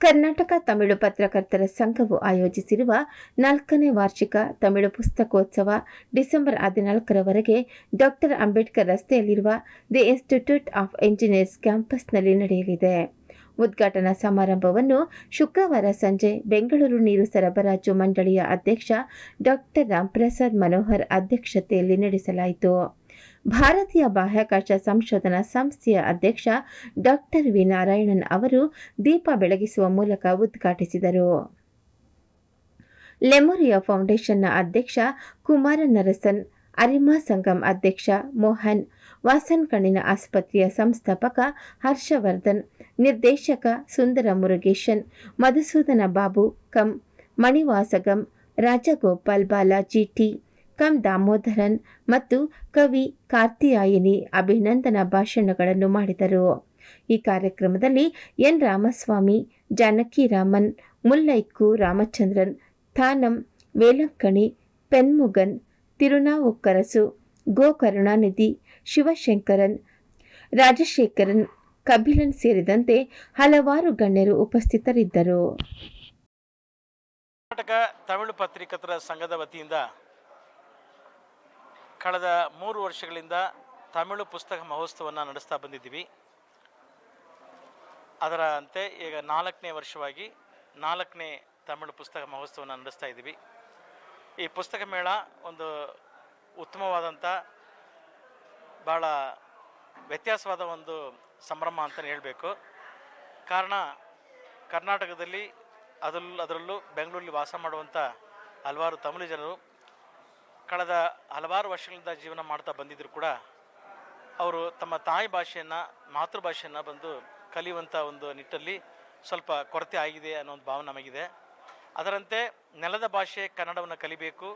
ಕರ್ನಾಟಕ ತಮಿಳು ಪತ್ರಕರ್ತರ ಸಂಘವು ಆಯೋಜಿಸಿರುವ ನಾಲ್ಕನೇ ವಾರ್ಷಿಕ ತಮಿಳು ಪುಸ್ತಕೋತ್ಸವ ಡಿಸೆಂಬರ್ ಹದಿನಾಲ್ಕರವರೆಗೆ ಡಾಕ್ಟರ್ ಅಂಬೇಡ್ಕರ್ ರಸ್ತೆಯಲ್ಲಿರುವ ದಿ ಇನ್ಸ್ಟಿಟ್ಯೂಟ್ ಆಫ್ ಎಂಜಿನಿಯರ್ಸ್ ಕ್ಯಾಂಪಸ್ನಲ್ಲಿ ನಡೆಯಲಿದೆ. ಉದ್ಘಾಟನಾ ಸಮಾರಂಭವನ್ನು ಶುಕ್ರವಾರ ಸಂಜೆ ಬೆಂಗಳೂರು ನೀರು ಸರಬರಾಜು ಮಂಡಳಿಯ ಅಧ್ಯಕ್ಷ ಡಾಕ್ಟರ್ ರಾಮ್ಪ್ರಸಾದ್ ಮನೋಹರ್ ಅಧ್ಯಕ್ಷತೆಯಲ್ಲಿ ನಡೆಸಲಾಯಿತು. ಭಾರತೀಯ ಬಾಹ್ಯಾಕಾಶ ಸಂಶೋಧನಾ ಸಂಸ್ಥೆಯ ಅಧ್ಯಕ್ಷ ಡಾಕ್ಟರ್ ವಿ ನಾರಾಯಣನ್ ಅವರು ದೀಪ ಬೆಳಗಿಸುವ ಮೂಲಕ ಉದ್ಘಾಟಿಸಿದರು. ಲೆಮೊರಿಯಾ ಫೌಂಡೇಶನ್ನ ಅಧ್ಯಕ್ಷ ಕುಮಾರ ನರಸನ್, ಅರಿಮಾ ಸಂಗಮ್ ಅಧ್ಯಕ್ಷ ಮೋಹನ್, ವಾಸನ್ ಕಣ್ಣಿನ ಆಸ್ಪತ್ರೆಯ ಸಂಸ್ಥಾಪಕ ಹರ್ಷವರ್ಧನ್, ನಿರ್ದೇಶಕ ಸುಂದರ ಮುರುಗೇಶನ್, ಮಧುಸೂದನ ಬಾಬು ಕಂ, ಮಣಿವಾಸಗಂ, ರಾಜಗೋಪಾಲ್ ಬಾಲಾಜಿ ಟಿ ಕಂ ದಾಮೋದರನ್ ಮತ್ತು ಕವಿ ಕಾರ್ತಿಯಾಯಿನಿ ಅಭಿನಂದನಾ ಭಾಷಣಗಳನ್ನು ಮಾಡಿದರು. ಈ ಕಾರ್ಯಕ್ರಮದಲ್ಲಿ ಎನ್. ರಾಮಸ್ವಾಮಿ, ಜಾನಕಿ ರಾಮನ್ ಮುಲ್ಲೈಕ್ಕು ರಾಮಚಂದ್ರನ್, ಥಾನಂ, ವೇಲಂಕಣಿ, ಪೆನ್ಮುಗನ್, ತಿರುನಾವುಕ್ಕರಸು, ಗೋ ಕರುಣಾನಿಧಿ, ಶಿವಶಂಕರನ್, ರಾಜಶೇಖರನ್ ಕಬಿಲನ್ ಸೇರಿದಂತೆ ಹಲವಾರು ಗಣ್ಯರು ಉಪಸ್ಥಿತರಿದ್ದರು. ಕರ್ನಾಟಕ ತಮಿಳು ಪತ್ರಿಕತರ ಸಂಘದ ವತಿಯಿಂದ ಕಳೆದ ಮೂರು ವರ್ಷಗಳಿಂದ ತಮಿಳು ಪುಸ್ತಕ ಮಹೋತ್ಸವವನ್ನು ನಡೆಸ್ತಾ ಬಂದಿದ್ದೀವಿ. ಅದರ ಅಂತೆ ಈಗ ನಾಲ್ಕನೇ ವರ್ಷವಾಗಿ ನಾಲ್ಕನೇ ತಮಿಳು ಪುಸ್ತಕ ಮಹೋತ್ಸವವನ್ನು ನಡೆಸ್ತಾ ಇದ್ದೀವಿ. ಈ ಪುಸ್ತಕ ಮೇಳ ಒಂದು ಉತ್ತಮವಾದಂಥ ಭಾಳ ವ್ಯತ್ಯಾಸವಾದ ಒಂದು ಸಂಭ್ರಮ ಅಂತಲೇ ಹೇಳಬೇಕು. ಕಾರಣ ಕರ್ನಾಟಕದಲ್ಲಿ ಅದರಲ್ಲೂ ಅದರಲ್ಲೂ ಬೆಂಗಳೂರಲ್ಲಿ ವಾಸ ಮಾಡುವಂಥ ಹಲವಾರು ತಮಿಳು ಜನರು ಕಳೆದ ಹಲವಾರು ವರ್ಷಗಳಿಂದ ಜೀವನ ಮಾಡ್ತಾ ಬಂದಿದ್ದರೂ ಕೂಡ, ಅವರು ತಮ್ಮ ತಾಯಿ ಭಾಷೆಯನ್ನು, ಮಾತೃಭಾಷೆಯನ್ನು ಬಂದು ಕಲಿಯುವಂಥ ಒಂದು ನಿಟ್ಟಲ್ಲಿ ಸ್ವಲ್ಪ ಕೊರತೆ ಆಗಿದೆ ಅನ್ನೋ ಒಂದು ಭಾವನೆ ನಮಗಿದೆ. ಅದರಂತೆ ನೆಲದ ಭಾಷೆ ಕನ್ನಡವನ್ನು ಕಲಿಬೇಕು,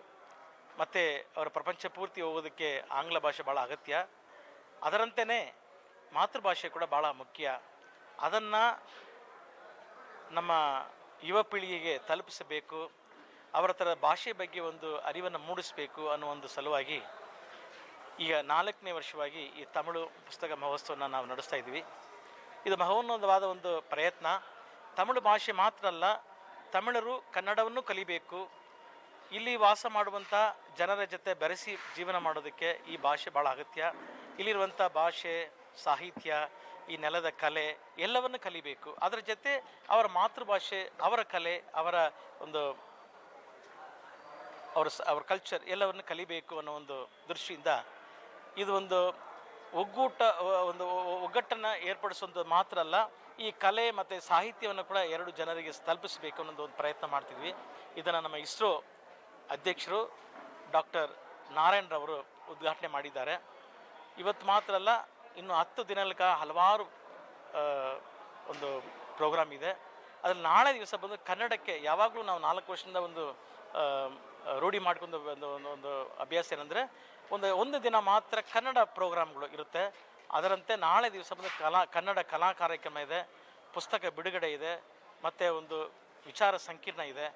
ಮತ್ತು ಅವರ ಪ್ರಪಂಚ ಪೂರ್ತಿ ಹೋಗೋದಕ್ಕೆ ಆಂಗ್ಲ ಭಾಷೆ ಭಾಳ ಅಗತ್ಯ. ಅದರಂತೆಯೇ ಮಾತೃಭಾಷೆ ಕೂಡ ಭಾಳ ಮುಖ್ಯ. ಅದನ್ನು ನಮ್ಮ ಯುವ ಪೀಳಿಗೆಗೆ ತಲುಪಿಸಬೇಕು. ಅವರ ಥರ ಭಾಷೆ ಬಗ್ಗೆ ಒಂದು ಅರಿವನ್ನು ಮೂಡಿಸಬೇಕು ಅನ್ನೋ ಒಂದು ಸಲುವಾಗಿ ಈಗ ನಾಲ್ಕನೇ ವರ್ಷವಾಗಿ ಈ ತಮಿಳು ಪುಸ್ತಕ ಮಹೋತ್ಸವನ ನಾವು ನಡೆಸ್ತಾ ಇದ್ದೀವಿ. ಇದು ಮಹೋನ್ನತವಾದ ಒಂದು ಪ್ರಯತ್ನ. ತಮಿಳು ಭಾಷೆ ಮಾತ್ರ ಅಲ್ಲ, ತಮಿಳರು ಕನ್ನಡವನ್ನು ಕಲಿಬೇಕು. ಇಲ್ಲಿ ವಾಸ ಮಾಡುವಂಥ ಜನರ ಜೊತೆ ಬೆರೆಸಿ ಜೀವನ ಮಾಡೋದಕ್ಕೆ ಈ ಭಾಷೆ ಭಾಳ ಅಗತ್ಯ. ಇಲ್ಲಿರುವಂಥ ಭಾಷೆ, ಸಾಹಿತ್ಯ, ಈ ನೆಲದ ಕಲೆ ಎಲ್ಲವನ್ನು ಕಲಿಬೇಕು. ಅದರ ಜೊತೆ ಅವರ ಮಾತೃಭಾಷೆ, ಅವರ ಕಲೆ, ಅವರ ಒಂದು ಅವರ ಅವ್ರ ಕಲ್ಚರ್ ಎಲ್ಲವನ್ನು ಕಲಿಬೇಕು ಅನ್ನೋ ಒಂದು ದೃಷ್ಟಿಯಿಂದ ಇದು ಒಂದು ಒಗ್ಗೂಟ ಒಂದು ಒಗ್ಗಟ್ಟನ್ನು ಏರ್ಪಡಿಸುವಂಥದ್ದು ಮಾತ್ರ ಅಲ್ಲ, ಈ ಕಲೆ ಮತ್ತು ಸಾಹಿತ್ಯವನ್ನು ಕೂಡ ಎರಡು ಜನರಿಗೆ ತಲುಪಿಸಬೇಕು ಅನ್ನೋದು ಒಂದು ಪ್ರಯತ್ನ ಮಾಡ್ತಿದ್ವಿ. ಇದನ್ನು ನಮ್ಮ ಇಸ್ರೋ ಅಧ್ಯಕ್ಷರು ಡಾಕ್ಟರ್ ನಾರಾಯಣರವರು ಉದ್ಘಾಟನೆ ಮಾಡಿದ್ದಾರೆ. ಇವತ್ತು ಮಾತ್ರ ಅಲ್ಲ, ಇನ್ನು ಹತ್ತು ದಿನಗಳ ಹಲವಾರು ಒಂದು ಪ್ರೋಗ್ರಾಮ್ ಇದೆ. ಅದರಲ್ಲಿ ನಾಳೆ ದಿವಸ ಬಂದು ಕನ್ನಡಕ್ಕೆ ಯಾವಾಗಲೂ ನಾವು ನಾಲ್ಕು ವರ್ಷದಿಂದ ಒಂದು ರೂಢಿ ಮಾಡ್ಕೊಂಡು ಒಂದು ಒಂದು ಅಭ್ಯಾಸ ಏನಂದರೆ ಒಂದು ಒಂದು ದಿನ ಮಾತ್ರ ಕನ್ನಡ ಪ್ರೋಗ್ರಾಮ್ಗಳು ಇರುತ್ತೆ. ಅದರಂತೆ ನಾಳೆ ದಿವಸ ಬಂದು ಕಲಾ, ಕನ್ನಡ ಕಲಾ ಕಾರ್ಯಕ್ರಮ ಇದೆ, ಪುಸ್ತಕ ಬಿಡುಗಡೆ ಇದೆ, ಮತ್ತು ಒಂದು ವಿಚಾರ ಸಂಕೀರ್ಣ ಇದೆ.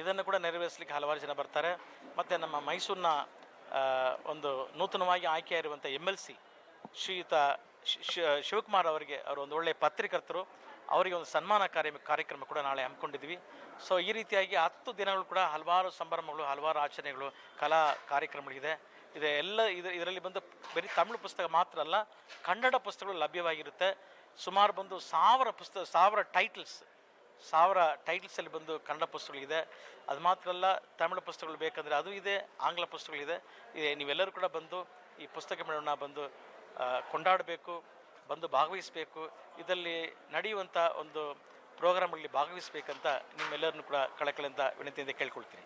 ಇದನ್ನು ಕೂಡ ನೆರವೇರಿಸಲಿಕ್ಕೆ ಹಲವಾರು ಜನ ಬರ್ತಾರೆ. ಮತ್ತು ನಮ್ಮ ಮೈಸೂರಿನ ಒಂದು ನೂತನವಾಗಿ ಆಯ್ಕೆಯಾಗಿರುವಂಥ ಎಂ ಎಲ್ ಸಿ ಶ್ರೀಯುತ ಶಿವಕುಮಾರ್ ಅವರಿಗೆ ಅವರು ಒಂದು ಒಳ್ಳೆಯ ಪತ್ರಿಕರ್ತರು. ಅವರಿಗೆ ಒಂದು ಸನ್ಮಾನ ಕಾರ್ಯ ಕಾರ್ಯಕ್ರಮ ಕೂಡ ನಾಳೆ ಹಮ್ಮಿಕೊಂಡಿದ್ವಿ. ಸೊ ಈ ರೀತಿಯಾಗಿ ಹತ್ತು ದಿನಗಳು ಕೂಡ ಹಲವಾರು ಸಂಭ್ರಮಗಳು, ಹಲವಾರು ಆಚರಣೆಗಳು, ಕಲಾ ಕಾರ್ಯಕ್ರಮಗಳಿದೆ. ಇದೆ ಎಲ್ಲ ಇದು, ಇದರಲ್ಲಿ ಬಂದು ಬರೀ ತಮಿಳು ಪುಸ್ತಕ ಮಾತ್ರ ಅಲ್ಲ, ಕನ್ನಡ ಪುಸ್ತಕಗಳು ಲಭ್ಯವಾಗಿರುತ್ತೆ. ಸುಮಾರು ಬಂದು ಸಾವಿರ ಪುಸ್ತಕ ಸಾವಿರ ಟೈಟಲ್ಸ್ ಸಾವಿರ ಟೈಟಲ್ಸಲ್ಲಿ ಬಂದು ಕನ್ನಡ ಪುಸ್ತಕಗಳಿದೆ. ಅದು ಮಾತ್ರ ಅಲ್ಲ, ತಮಿಳು ಪುಸ್ತಕಗಳು ಬೇಕಂದರೆ ಅದು ಇದೆ, ಆಂಗ್ಲ ಪುಸ್ತಕಗಳಿದೆ. ಇದೆ, ನೀವೆಲ್ಲರೂ ಕೂಡ ಬಂದು ಈ ಪುಸ್ತಕ ಮೇಳವನ್ನು ಬಂದು ಕೊಂಡಾಡಬೇಕು. ಬಂದು ಭಾಗವಹಿಸಬೇಕು. ಇದರಲ್ಲಿ ನಡೆಯುವಂಥ ಒಂದು ಪ್ರೋಗ್ರಾಮ್ಗಳಲ್ಲಿ ಭಾಗವಹಿಸಬೇಕಂತ ನಿಮ್ಮೆಲ್ಲರನ್ನು ಕೂಡ ಕಳಕಳಿಂದ ವಿನಂತಿಯಿಂದ ಕೇಳ್ಕೊಳ್ತೀನಿ.